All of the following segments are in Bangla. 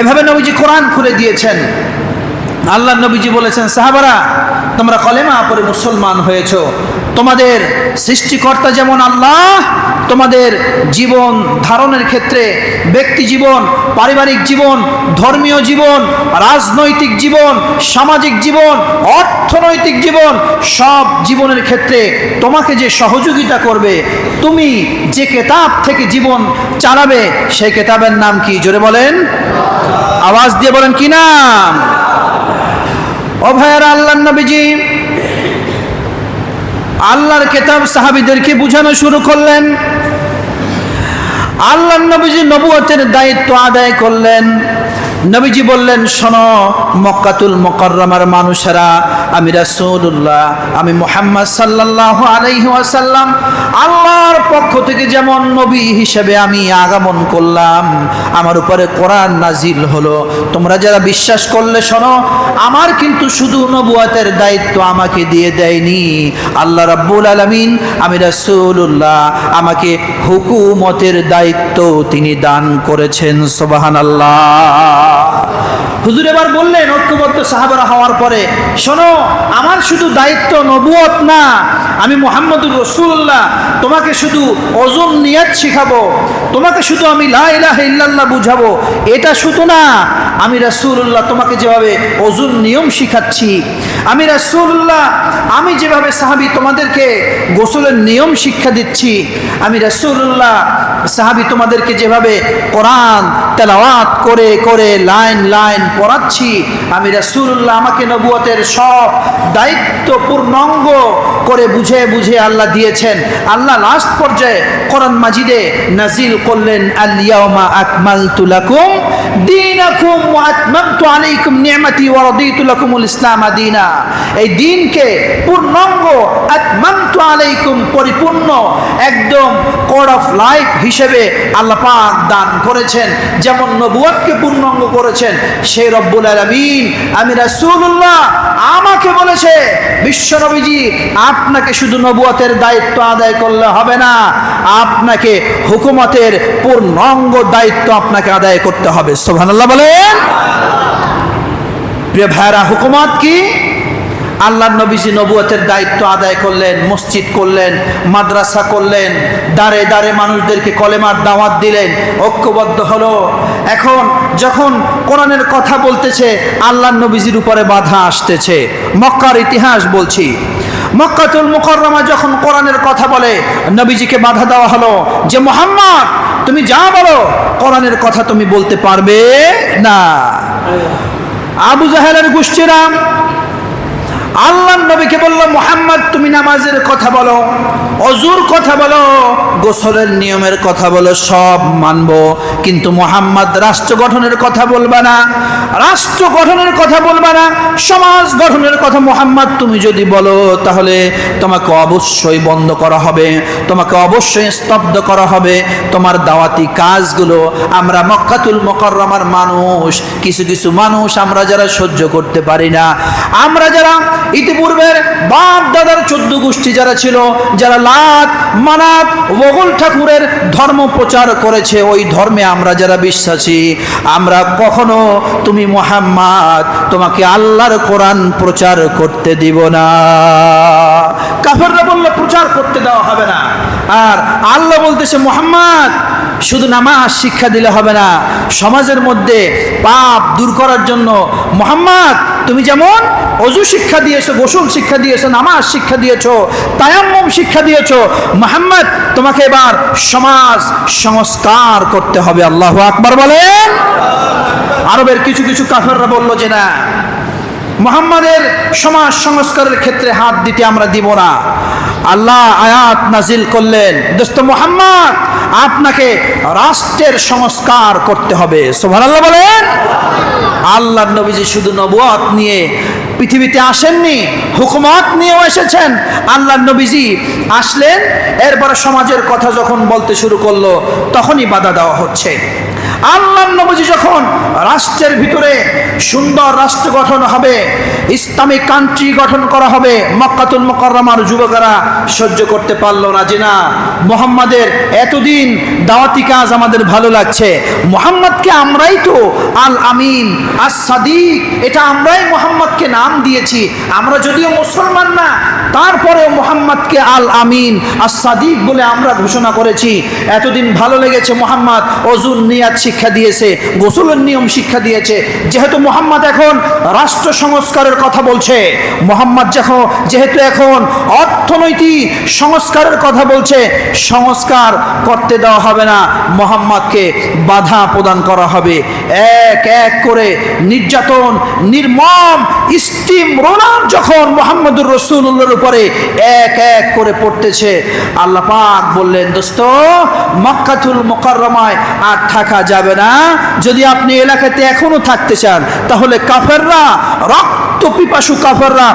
এভাবে নবীজি কোরআন খুলে দিয়েছেন। আল্লাহ নবীজি বলেছেন সাহাবারা তোমরা কলেমা পরে মুসলমান হয়েছো। তোমাদের সৃষ্টিকর্তা যেমন আল্লাহ, তোমাদের জীবন ধারণের ক্ষেত্রে ব্যক্তি জীবন, পারিবারিক জীবন, ধর্মীয় জীবন, রাজনৈতিক জীবন, সামাজিক জীবন, অর্থনৈতিক জীবন, সব জীবনের ক্ষেত্রে তোমাকে যে সহযোগিতা করবে, তুমি যে কেতাব থেকে জীবন চালাবে, সেই কেতাবের নাম কি? জোরে বলেন। আওয়াজ দিয়ে বলেন, কি নাম? ও ভাইয়ারা আল্লাহ নবীজি আল্লাহর কেতাব সাহাবিদেরকে বুঝানো শুরু করলেন। আল্লাহ নবীজি নবুয়তের দায়িত্ব আদায় করলেন। নবীজি বললেন, শোনো, মক্কাতুল মকররমার মানুষেরা, আমি রাসূলুল্লাহ, আমি মোহাম্মদ সাল্লাল্লাহু আলাইহি ওয়াসাল্লাম, আল্লাহর পক্ষ থেকে যেমন নবী হিসেবে আমি আগমন করলাম, আমার উপরে কোরআন নাজিল হলো। তোমরা যারা বিশ্বাস করলে শোনো, আমার কিন্তু শুধু নবুয়াতের দায়িত্ব আমাকে দিয়ে দেয়নি। আল্লাহ রাব্বুল আলামিন, আমি রাসূলুল্লাহ, আমাকে হুকুমতের দায়িত্ব তিনি দান করেছেন, সুবহানাল্লাহ। হুজুর এবার বললেন, ঐক্যবদ্ধ সাহাবারা হওয়ার পরে, শোনো, আমার শুধু দায়িত্ব নবুয়ত না, আমি মোহাম্মদুর রসুল্লাহ তোমাকে শুধু ওজন নিয়াত শিখাবো, তোমাকে শুধু আমি লা ইলাহা ইল্লাল্লাহ বুঝাবো, এটা শুধু না, আমি রাসূলুল্লাহ তোমাকে যেভাবে ওজন নিয়ম শিখাচ্ছি, আমি রাসূলুল্লাহ, আমি যেভাবে সাহাবি তোমাদেরকে গোসলের নিয়ম শিক্ষা দিচ্ছি, আমি রাসূলুল্লাহ, সাহাবি তোমাদেরকে যেভাবে কোরআন তেলাওয়াত করে করে লাইন লাইন পড়াচ্ছি। আমি রাসূলুল্লাহ আমাকে নবুয়তের সব দায়িত্ব পূর্ণাঙ্গ করে বুঝে বুঝে আল্লাহ দিয়েছেন। আল্লাহ লাস্ট পর্যায়ে কোরআন মাজিদে নাজিল করলেন আলিয়াউমা আকমালতু লাকুম দীনাকুম আলাইকুম পরিপূর্ণ, একদম অফ লাইফ হিসেবে আল্লাহ দান করেছেন। যেমন নবুয়তকে পূর্ণাঙ্গ করেছেন, সেই রব্বুল আলমিন। আমি রাসুল্লাহ আমাকে বলেছে বিশ্বনবীজি আপনাকে শুধু নবুয়াতের দায়িত্ব আদায় করলে হবে না, আপনাকে হুকুমতের পূর্ণাঙ্গ দায়িত্ব আপনাকে আদায় করতে হবে। সোহানাল্লাহ বলেন। প্রিয় ভাইরা হুকুমত কি? আল্লাহ নবীজি নবুয়তের দায়িত্ব আদায় করলেন, মসজিদ করলেন, মাদ্রাসা করলেন দাঁড়ে দাঁড়ে মানুষদেরকে কলেমার দাওয়াত দিলেন, ঐক্যবদ্ধ হলো। এখন যখন কোরআনের কথা বলতেছে, আল্লাহ নবীজির উপরে বাধা আসতেছে। মক্কার ইতিহাস বলছি। মক্কাতুল মুকররমা যখন কোরআনের কথা বলে, নবীজিকে বাধা দেওয়া হলো যে, মোহাম্মদ, তুমি যা বলো, কোরআনের কথা তুমি বলতে পারবে না। আবু জাহেলের গোষ্ঠীরা আল্লাহ নবীকে বলল, মোহাম্মদ, তুমি নামাজের কথা বলো, অজুর কথা বলো, গোসলের নিয়মের কথা বলো, সব মানব। কিন্তু মোহাম্মদ, রাষ্ট্র গঠনের কথা বলবা না। রাষ্ট্র গঠনের কথা বলবা না, সমাজ গঠনের কথা মোহাম্মদ, তুমি যদি বলো, তাহলে তোমাকে অবশ্যই বন্ধ করা হবে, তোমাকে অবশ্যই স্তব্ধ করা হবে। তোমার দাওয়াতি কাজগুলো আমরা মক্কাতুল মকররমার মানুষ, কিছু কিছু মানুষ আমরা যারা সহ্য করতে পারি না। আমরা যারা ইতিপূর্বের বাপ দাদার চোদ্দ গোষ্ঠী যারা ছিল, যারা লাত মানাত ওগল ঠাকুরের ধর্ম প্রচার করেছে, ওই ধর্মে আমরা যারা বিশ্বাসী, আমরা কখনো তুমি মোহাম্মদ, তোমাকে আল্লাহর কোরআন প্রচার করতে দিব না। কাফেররা বললে প্রচার করতে দেওয়া হবে না। আর আল্লাহ বলতেছে, মোহাম্মদ শুধু নামাজ শিক্ষা দিলে হবে না, সমাজের মধ্যে পাপ দূর করার জন্য মোহাম্মদ, তুমি যেমন অজু শিক্ষা দিয়েছ, গোসল শিক্ষা দিয়েছ, নামাজ শিক্ষা দিয়েছ, তায়াম্মম শিক্ষা দিয়েছ, মোহাম্মদ, তোমাকে এবার সমাজ সংস্কার করতে হবে, আল্লাহ আকবার বলেন। আরবের কিছু কিছু কাফেররা বলল যে না, মোহাম্মদের সমাজ সংস্কারের ক্ষেত্রে হাত দিতে আমরা দিব না। আল্লাহ আয়াত নাজিল করলেন, দোস্ত মোহাম্মদ, আপনাকে রাষ্ট্রের সংস্কার করতে হবে। সোভানাল্লাহ বলেন। আল্লাহ নবীজি শুধু নবুয়াত নিয়ে পৃথিবীতে আসেননি, হুকুমত নিয়েও এসেছেন। আল্লাহ নবীজি আসলেন, এরপরে সমাজের কথা যখন বলতে শুরু করল, তখনই বাধা দেওয়া হচ্ছে। আল্লাহ নবীজি যখন রাষ্ট্রের ভিতরে সুন্দর রাষ্ট্র গঠন হবে, ইসলামিক কান্ট্রি গঠন করা হবে, মক্কাতুল মোকাররমার যুবকেরা সহ্য করতে পারল না। যে না মোহাম্মদের এতদিন দাওয়াতি কাজ আমাদের ভালো লাগছে। মোহাম্মদকে আমরাই তো আল আমিন আস সাদিক এটা আমরাই মোহাম্মদকে নাম দিয়েছি। আমরা যদিও মুসলমান না, তারপরেও মোহাম্মদকে আল আমিন আর সাদিক বলে আমরা ঘোষণা করেছি। এতদিন ভালো লেগেছে মোহাম্মদ, অজুর নিয়াত শিক্ষা দিয়েছে, গোসলের নিয়ম শিক্ষা দিয়েছে। যেহেতু মোহাম্মদ এখন রাষ্ট্র সংস্কারের কথা বলছে, মোহাম্মদ যখন যেহেতু এখন অর্থনৈতিক সংস্কারের কথা বলছে, সংস্কার করতে দেওয়া হবে না। মোহাম্মদকে বাধা প্রদান করা হবে। এক এক করে নির্যাতন, নির্মম, স্টিম রোলার যখন মোহাম্মদুর রসুল্লাহর উপরে এক এক করে পড়তেছে, আল্লাহ পাক বললেন, দোস্ত, মক্কাতুল মোকাররমায় আর থাকা যাবে না যদি আপনি এলাকাতে এখনও থাকতে চান, তাহলে কাফেররা, রক্ত পিপাসু কাফেররা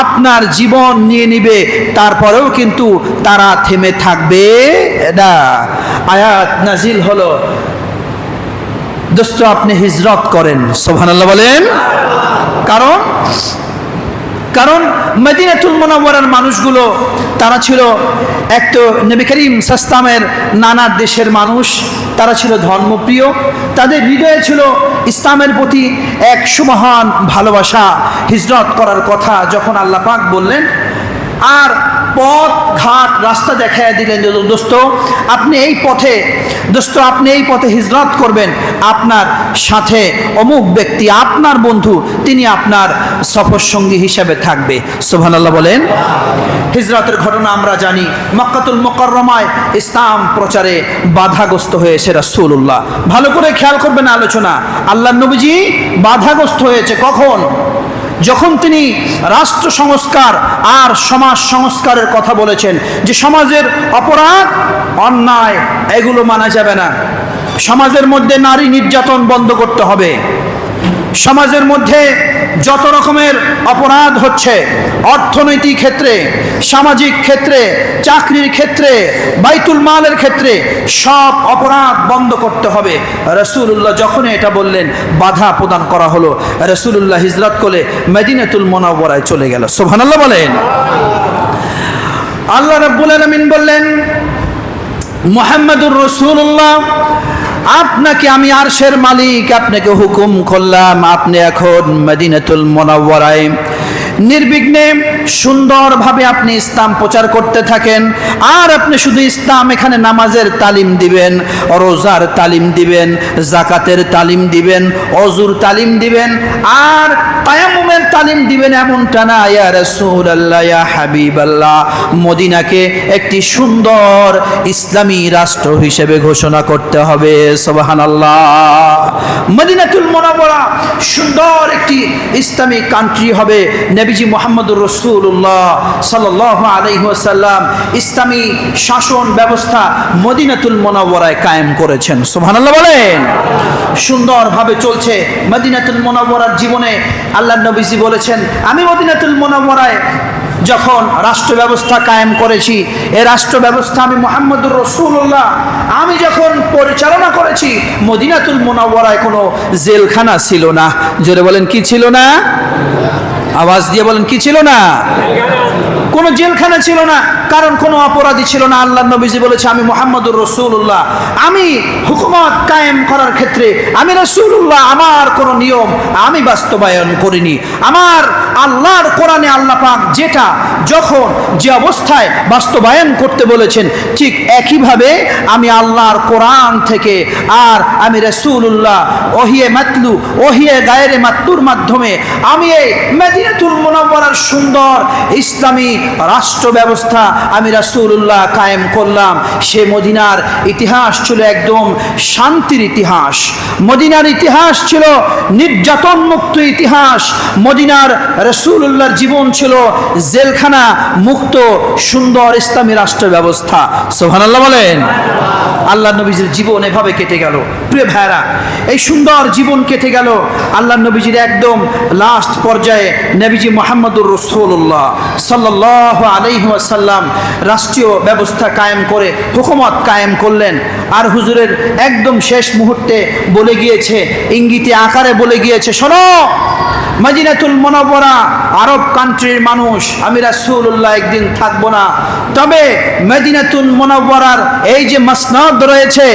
আপনার জীবন নিয়ে নিবে, তারপরেও কিন্তু তারা থেমে থাকবে না। আয়াত নাজিল হলো। দোস্ত, আপনি হিজরত করেন সোহানাল্লাহ বলেন। কারণ কারণ মদিনাতুল মোনাওয়ারার মানুষগুলো, তারা ছিল এক তো নবী করিম সাস্তামের নানা দেশের মানুষ, তারা ছিল ধর্মপ্রিয়। তাদের হৃদয়ে ছিল ইসলামের প্রতি এক সুমহান ভালোবাসা হিজরত করার কথা যখন আল্লাহ পাক বললেন আর পথ, ঘাট, রাস্তা দেখাইয়া দিলেন যে, দোস্ত, আপনি এই পথে, দোস্ত, আপনি এই পথে হিজরত করবেন। আপনার সাথে অমুক ব্যক্তি, আপনার বন্ধু, তিনি আপনার সফর সঙ্গী হিসাবে থাকবে। সোহান আল্লাহ বলেন। হিজরতের ঘটনা আমরা জানি। মক্কাতুল মোকরমায় ইসলাম প্রচারে বাধাগ্রস্ত হয়েছে রাসূলুল্লাহ। ভালো করে খেয়াল করবেন আলোচনা। আল্লাহ নবীজি বাধাগ্রস্ত হয়েছে কখন? যখন তিনি রাষ্ট্র সংস্কার আর সমাজ সংস্কারের কথা বলেছেন যে সমাজের অপরাধ, অন্যায়, এগুলো মানা যাবে না। সমাজের মধ্যে নারী নির্যাতন বন্ধ করতে হবে। সমাজের মধ্যে যত রকমের অপরাধ হচ্ছে, অর্থনৈতিক ক্ষেত্রে, সামাজিক ক্ষেত্রে, চাকরির ক্ষেত্রে, বাইতুল মালের ক্ষেত্রে, সব অপরাধ বন্ধ করতে হবে। রসুল্লাহ যখনই এটা বললেন, বাধা প্রদান করা হলো। রসুল্লাহ হিজরত করে মেদিনাতুল মোনাবরায় চলে গেল। সোহানাল্লাহ বলেন। আল্লাহ রব্বুল আলমিন বললেন, মোহাম্মদুর রসুল্লাহ আপনাকে আমি আরশের মালিক আপনাকে হুকুম করলাম আপনি এখন মদিনাতুল মোনাওয়ারায় নির্বিঘ্নে সুন্দরভাবে আপনি ইসলাম প্রচার করতে থাকেন, আর আপনি শুধু ইসলাম এখানে নামাজের তালিম দিবেন, রোজার তালিম দিবেন, জাকাতের তালিম দিবেন, অজুর তালিম দিবেন, আর তায়ামুমের তালিম দিবেন এমনটা না, ইয়া রাসূলুল্লাহ, ইয়া হাবিবাল্লাহ। মদিনাকে একটি সুন্দর ইসলামী রাষ্ট্র হিসেবে ঘোষণা করতে হবে, সুবহানাল্লাহ। মদিনাতুল মুনাওয়ারা সুন্দর একটি ইসলামী কান্ট্রি হবে নবীজি মোহাম্মদুর রসুল্লাহ সাল্লাহ আলহিহাসাল্লাম ইসলামী শাসন ব্যবস্থা মদিনাতুল মোনাওয়ারায় কায়েম করেছেন। সুবহানাল্লাহ বলেন। সুন্দরভাবে চলছে মদিনাতুল মোনাওয়ারার জীবনে আল্লাহ নবীজি বলেছেন, আমি মদিনাতুল মোনাওয়ারায় যখন রাষ্ট্র ব্যবস্থা কায়েম করেছি, এ রাষ্ট্র ব্যবস্থা আমি মোহাম্মদুর রসুল্লাহ আমি যখন পরিচালনা করেছি, মদিনাতুল মোনাওয়ারায় কোনো জেলখানা ছিল না। জোরে বলেন, কি ছিল না? আওয়াজ দিয়ে বলেন কি ছিল না? কোনো জেলখানা ছিল না, কারণ কোনো অপরাধী ছিল না। আল্লাহ নবীজি বলেছে, আমি মোহাম্মদুর রসুল্লাহ আমি হুকুমত কায়েম করার ক্ষেত্রে আমি রসুল্লাহ আমার কোনো নিয়ম আমি বাস্তবায়ন করিনি। আমার আল্লাহর কোরআনে আল্লাহ পাক যেটা যখন যে অবস্থায় বাস্তবায়ন করতে বলেছেন, ঠিক একইভাবে আমি আল্লাহর কোরআন থেকে আর আমি রসুল্লাহ ওহিয়ে মাতলু, ওহিয়ে গায়েরে মাতলুর মাধ্যমে আমি এই মেদিনাতুল মোনাব্বরার সুন্দর ইসলামী রাষ্ট্র ব্যবস্থা আমি রাসুল্লাহ কায়েম করলাম। সে মদিনার ইতিহাস ছিল একদম শান্তির ইতিহাস। মদিনার ইতিহাস ছিল নির্যাতন মুক্ত ইতিহাস। মদিনার রসুল্লাহর জীবন ছিল জেলখানা মুক্ত সুন্দর ইসলামী রাষ্ট্র ব্যবস্থা সোহানাল্লাহ বলেন। আল্লাহ নবীজির জীবন এভাবে কেটে গেল। প্রিয় ভাইরা এই সুন্দর জীবন কেটে গেল আল্লাহ নবীজির একদম লাস্ট পর্যায়ে নবীজি মোহাম্মদুর রসুল্লাহ সাল্লাহ আলহিহাসাল্লাম রাষ্ট্রীয় ব্যবস্থা কায়েম করে, হুকুমত কায়েম করলেন। আর হুজুরের একদম শেষ মুহূর্তে বলে গিয়েছে, ইঙ্গিতে আকারে বলে গিয়েছে, শোনো! মদিনাতুল মনোবরা আরব কান্ট্রির মানুষ, আমি রাসূলুল্লাহ একদিন থাকব না। তবে মদিনাতুল মনোবরার এই যে মসনদ রয়েছে,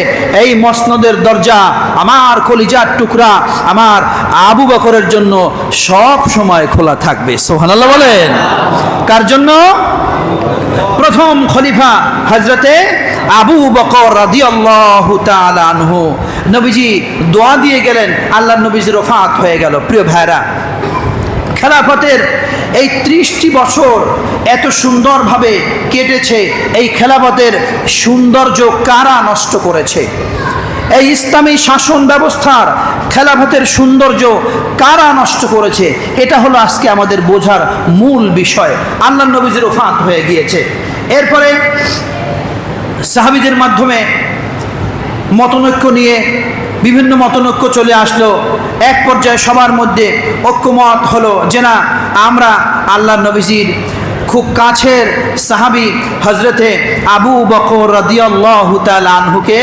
এই মসনদের দরজা আমার কলিজার টুকরা, আমার আবু বকরের জন্য সব সময় খোলা থাকবে। সোহানাল্লাহ বলেন। কার জন্য? প্রথম খলিফা হজরতে আবু বকর তাআলা আনহু। নবীজি দোয়া দিয়ে গেলেন আল্লাহ নবীজির ওফাত হয়ে গেল। প্রিয় ভাইরা খেলাফতের এই ত্রিশটি বছর এত সুন্দরভাবে কেটেছে, এই খেলাফতের সৌন্দর্য কারা নষ্ট করেছে? এই ইসলামী শাসন ব্যবস্থার খেলাফতের সৌন্দর্য কারা নষ্ট করেছে? এটা হলো আজকে আমাদের বোঝার মূল বিষয়। আল্লাহ নবীজির ওফাত হয়ে গিয়েছে। এরপরে সাহাবিদের মাধ্যমে মতনৈক্য নিয়ে বিভিন্ন মতনৈক্য চলে আসলো। এক পর্যায়ে সবার মধ্যে ঐক্যমত হলো যে না, আমরা আল্লাহ নবীজির খুব কাছের সাহাবি হজরতে আবু বকর রদিয়াল্লাহু আনহুকে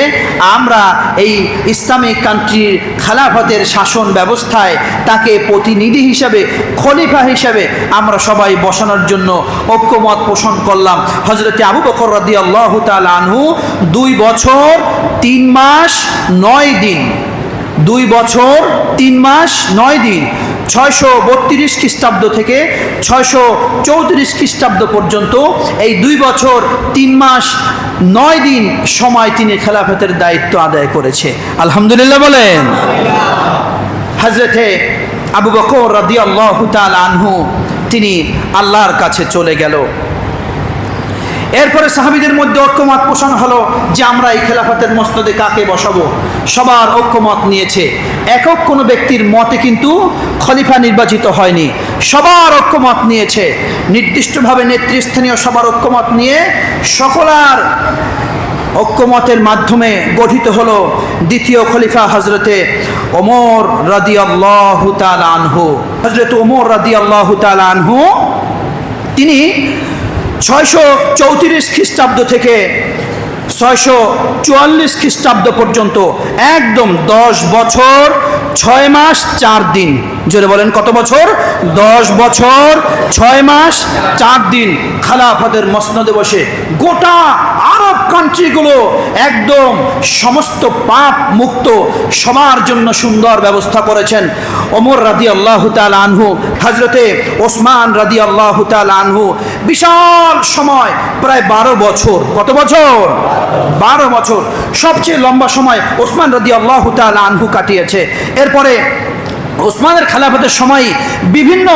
আমরা এই ইসলামিক কান্ট্রির খেলাফতের শাসন ব্যবস্থায় তাকে প্রতিনিধি হিসাবে, খলিফা হিসাবে আমরা সবাই বসানোর জন্য ঐক্যমত পোষণ করলাম। হজরতে আবু বকর রদিয়াল্লাহু আনহু দুই বছর, তিন মাস, নয় দিন। দুই বছর, তিন মাস, নয় দিন। ছয়শো বত্রিশ খ্রিস্টাব্দ থেকে ছয়শো চৌত্রিশ খ্রিস্টাব্দ পর্যন্ত এই দুই বছর, তিন মাস, নয় দিন সময় তিনি খেলাফতের দায়িত্ব আদায় করেছে। আলহামদুলিল্লাহ বলেন। হজরতে আবু বকর রাদি আল্লাহ আনহু, তিনি আল্লাহর কাছে চলে গেল। এরপরে সাহাবিদের মধ্যে ঐক্যমত পোষণ হলো যে আমরা এই খেলাফতের মসনদে কাকে বসাবো? সবার ঐক্যমত নিয়েছে। একক কোনো ব্যক্তির মতে কিন্তু খলিফা নির্বাচিত হয়নি। সবার ঐক্যমত নিয়েছে। নির্দিষ্টভাবে নেতৃস্থানীয় সবার ঐক্যমত নিয়ে সকলার ঐক্যমতের মাধ্যমে গঠিত হলো দ্বিতীয় খলিফা হজরতে ওমর রাদি আল্লাহ আনহু। হজরত ওমর রাদি আল্লাহ আনহু, তিনি ছয়শো চৌত্রিশ খ্রিস্টাব্দ থেকে ছয়শো চুয়াল্লিশ খ্রিস্টাব্দ পর্যন্ত একদম দশ বছর ছয় মাস চার দিন। জোরে বলেন, কত বছর? দশ বছর ছয় মাস চার দিন খালাফাদের মসনদে বসে গোটা কান্ট্রিগুলো একদম সমস্ত পাপ মুক্ত সবার জন্য সুন্দর ব্যবস্থা করেছেন। ওমর রাদি আল্লাহ আনহু হজরতে ওসমান রাদি আল্লাহ আনহু, বিশাল সময়, প্রায় বারো বছর। কত বছর? বারো বছর। সবচেয়ে লম্বা সময় ওসমান রাদি আল্লাহ আনহু কাটিয়েছে। এরপরে ওসমানের খেলাফতের সময় বিভিন্ন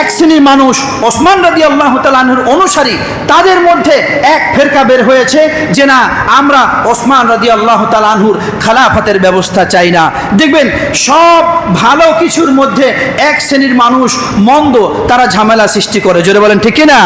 এক শ্রেণির মানুষ, ওসমান রাদি আল্লাহ তালুর অনুসারী, তাদের মধ্যে এক ফেরকা বের হয়েছে যে না, আমরা ওসমান রাদি আল্লাহ তালুর খেলাফতের ব্যবস্থা চাই না। দেখবেন, সব ভালো কিছুর মধ্যে এক শ্রেণির মানুষ মন্দ, তারা ঝামেলা সৃষ্টি করে। জোরে বলেন, ঠিক না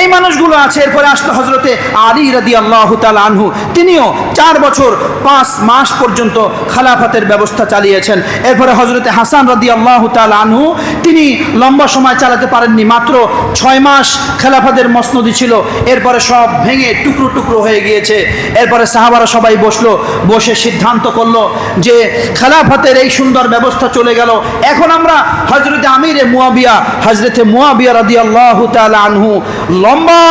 এই মানুষগুলো আছে, এরপরে আসলো হজরতে আলী রাদি আল্লাহ আনহু। তিনিও চার বছর পাঁচ মাস পর্যন্ত খালাফাতের ব্যবস্থা চালিয়েছেন। এরপরে হজরতে হাসান রাদি আল্লাহ আনহু, তিনি লম্বা সময় চালাতে পারেননি, মাত্র ছয় মাস খেলাফাদের মসনদি ছিল। এরপরে সব ভেঙে টুকরো টুকরো হয়ে গিয়েছে। এরপরে সাহাবারা সবাই বসল, বসে সিদ্ধান্ত করল যে খেলাফাতের এই সুন্দর ব্যবস্থা চলে গেল। এখন আমরা হজরতে আমিরে মুয়াবিয়া হজরতে মুয়াবিয়া রাদি আল্লাহ আনহু, লম্বা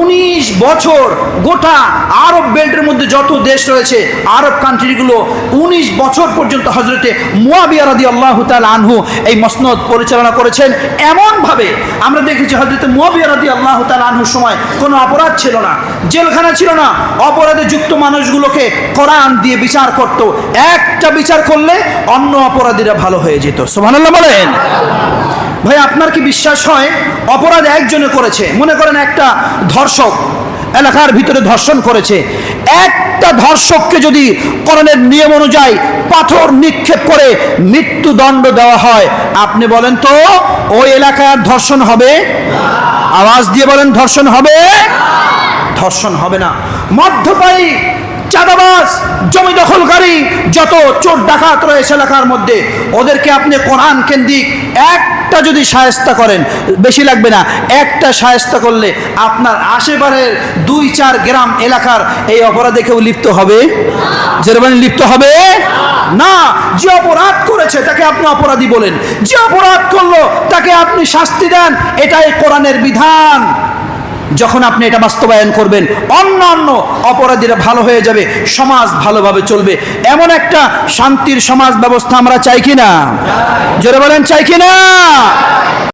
উনিশ বছর গোটা আরব বেল্টের মধ্যে যত দেশ রয়েছে, আরব কান্ট্রিগুলো উনিশ বছর পর্যন্ত হজরতে মুয়াবিয়া রাদি আল্লাহ আনহু এই মসনদ পরিচালনা করেছেন। এমনভাবে আমরা দেখেছি হজরতে মুয়াবিয়া রাদি আল্লাহ আনহুর সময় কোনো অপরাধ ছিল না, জেলখানা ছিল না, অপরাধে যুক্ত মানুষগুলোকে কোরআন দিয়ে বিচার করত। একটা বিচার করলে অন্য অপরাধীরা ভালো হয়ে যেত। সোমানাল্লাহ বলেন। ভাই, আপনার কি বিশ্বাস হয় অপরাধ একজনে করেছে? মনে করেন একটা ধর্ষক এলাকার ভিতরে ধর্ষণ করেছে। একটা ধর্ষককে যদি করণের নিয়ম অনুযায়ী পাথর নিক্ষেপ করে মৃত্যুদণ্ড দেওয়া হয়, আপনি বলেন তো, ওই এলাকার ধর্ষণ হবে? আওয়াজ দিয়ে বলেন, ধর্ষণ হবে? ধর্ষণ হবে না। মধ্যপায়ী, চাঁদাবাজ, জমি দখলকারী, যত চোর ডাকাত রয়েছে এলাকার মধ্যে, ওদেরকে আপনি কোরআন কেন্দ্রিক একটা যদি সায়স্তা করেন, বেশি লাগবে না। একটা সায়স্তা করলে আপনার আশেপাশের দুই চার গ্রাম এলাকার এই অপরাধে কেউ লিপ্ত হবে? যেরকম লিপ্ত হবে? না, যে অপরাধ করেছে, তাকে আপনি অপরাধী বলেন। যে অপরাধ করল, তাকে আপনি শাস্তি দেন, এটাই কোরআনের বিধান। যখন আপনি এটা বাস্তবায়ন করবেন অন্য অন্য অপরাধীরা ভালো হয়ে যাবে, সমাজ ভালোভাবে চলবে। এমন একটা শান্তির সমাজ ব্যবস্থা আমরা চাই কিনা? জোরে বলেন, চাই কি না